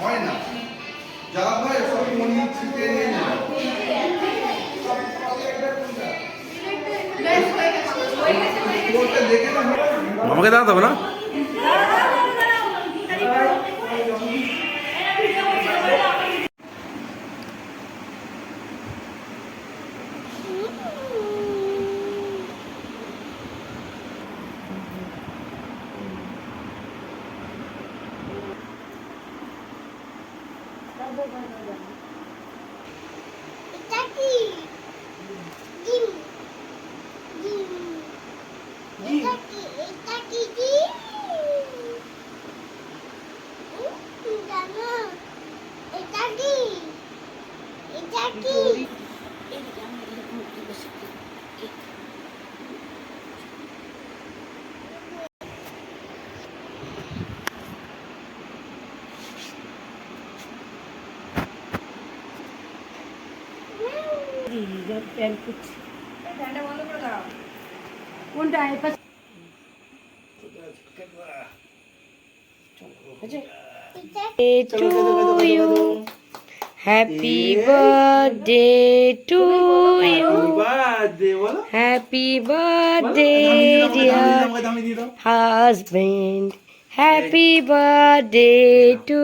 হয়। না যা হয় সব মন্দির থেকে নিয়ে আমাকে দাঁড়াতে হবে না? কোনটা এই পাশে to you. Happy birthday to you. Happy birthday, dear husband. Happy birthday to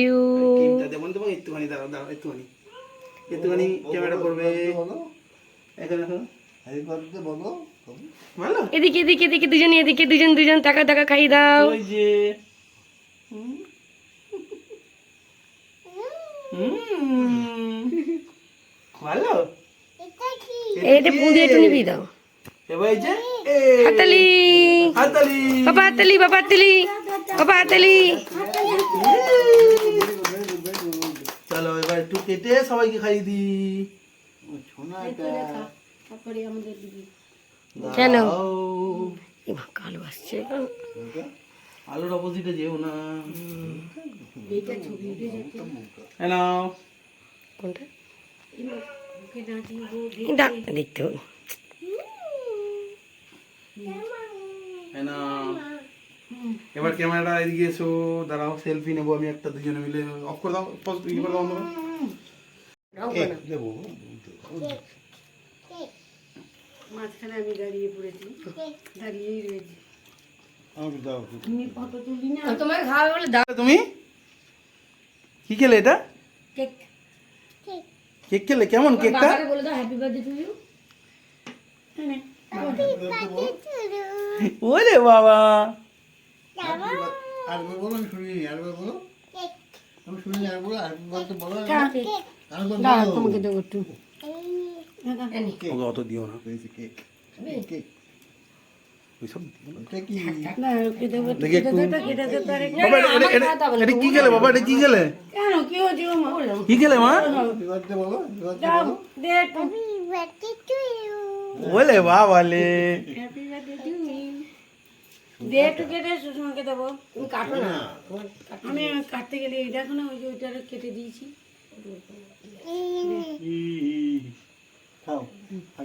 you. একটুখানি দাঁড়াও দাঁড়াও একটুখানি একটুখানি ক্যামেরা করবে এখন এদিকে এদিকে এদিকে দুজন এদিকে দুজন দুজন টাকা টাকা খাই দাও। ওই যে। হুম। হুম। ভালো এটা একটু নিবি দাও। এবার এই যে এ, হাতালি। বাবা হাতালি বাবা হাতালি বাবা হাতালি। চলো এবার একটু কেটে সবাইকে খাইয়ে দি কেন? কালো আসছে। আলুর অপোজিটে যেও না। কোনটা? দেখতে হবে। এবার ক্যামেরাটা এদিকে এসো। দাঁড়াও সেলফি নেব আমি একটা দুজনে মিলে। অফ করে দাও post ইয়ে করে দাও অন্ধকার। মাঝখানে আমি দাঁড়িয়ে পড়েছি। দাঁড়িয়েই রয়েছি। তোমার খাওয়াবে বলে দাও। তুমি? কি খেলে এটা? কেক। কেক খেলে? কেমন কেকটা? বলে দাও হ্যাপি বার্থডে টু ইউ ওরে বাবা। আরেকবার বলো আমি শুনি আরেকবার বলো। আমি শুনি আরেকবার বলো আরেকবার বলো। তোমাকে দেবো একটু। ওকে অত দিও না কি বাবা এটা- কি কি মা বলো। দে একটু বাবালে দে কেটে সুষমাকে দেবো তুমি কাটো না আমি কাটতে গেলে এই দেখো না ওই যে ওইটা কেটে দিয়েছি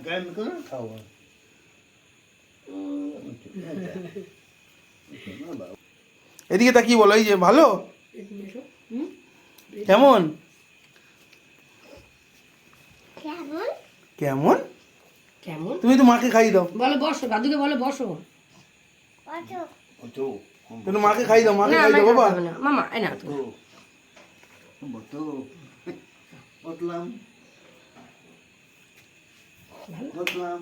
গায়ে করো? এদিকে তা কি বলো এই যে ভালো? কেমন? কেমন? কেমন? তুমি তো মাকে খাইয়ে দাও। বলো বসো দাদুকে বলো বসো। তুমি মাকে খাইয়ে দাও মাকে না খাইয়ে দাও বাবা। মামা এই না তুমি। বতো বতলাম